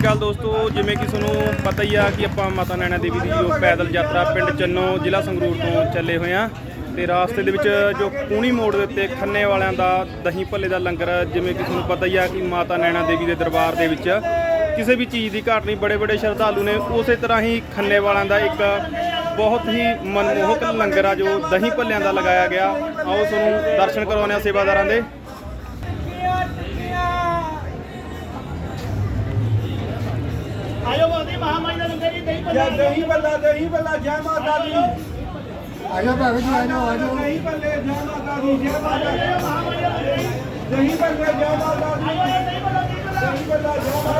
ਸ਼੍ਰੀ ਅਕਾਲ ਦੋਸਤੋ, ਜਿਵੇਂ ਕਿ ਤੁਹਾਨੂੰ ਪਤਾ ਹੀ ਆ ਕਿ ਆਪਾਂ ਮਾਤਾ ਨੈਣਾ ਦੇਵੀ ਦੀ ਜੋ ਪੈਦਲ ਯਾਤਰਾ ਪਿੰਡ ਚੰਨੋ ਜ਼ਿਲ੍ਹਾ ਸੰਗਰੂਰ ਤੋਂ ਚੱਲੇ ਹੋਏ ਆ। ਤੇ ਰਾਸਤੇ ਦੇ ਵਿੱਚ ਜੋ ਕੂਣੀ ਮੋੜ ਦੇ ਉੱਤੇ ਖੰਨੇ ਵਾਲਿਆਂ ਦਾ ਦਹੀਂ ਭੱਲੇ ਦਾ ਲੰਗਰ, ਜਿਵੇਂ ਕਿ ਤੁਹਾਨੂੰ ਪਤਾ ਹੀ ਆ ਕਿ ਮਾਤਾ ਨੈਣਾ ਦੇਵੀ ਦੇ ਦਰਬਾਰ ਦੇ ਵਿੱਚ ਕਿਸੇ ਵੀ ਚੀਜ਼ ਦੀ ਘਾਟ ਨਹੀਂ ਬੜੇ ਬੜੇ ਸ਼ਰਧਾਲੂ ਨੇ, ਉਸੇ ਤਰ੍ਹਾਂ ਹੀ ਖੰਨੇ ਵਾਲਿਆਂ ਦਾ ਇੱਕ ਬਹੁਤ ਹੀ ਮਨਮੋਹਕ ਲੰਗਰ ਆ ਜੋ ਦਹੀਂ ਭੱਲਿਆਂ ਦਾ ਲਗਾਇਆ ਗਿਆ। ਆਓ ਤੁਹਾਨੂੰ ਦਰਸ਼ਨ ਕਰਵਾਉਂਦੇ ਆ ਸੇਵਾਦਾਰਾਂ ਦੇ। ਜੀ ਦਹੀਂ ਬੱਲਾ ਦਹੀਂ ਬੱਲਾ ਜੈ ਮਾਤਾ ਦੀ। ਆਜੋ ਭਗਤ ਜੀ ਆਜੋ ਆਜੋ। ਦਹੀਂ ਬੱਲੇ ਜੈ ਮਾਤਾ ਦੀ ਜੈ ਮਾਤਾ ਦੀ। ਦਹੀਂ ਬੱਲੇ ਜੈ ਮਾਤਾ ਦੀ। ਦਹੀਂ ਬੱਲਾ ਜੈ ਮਾਤਾ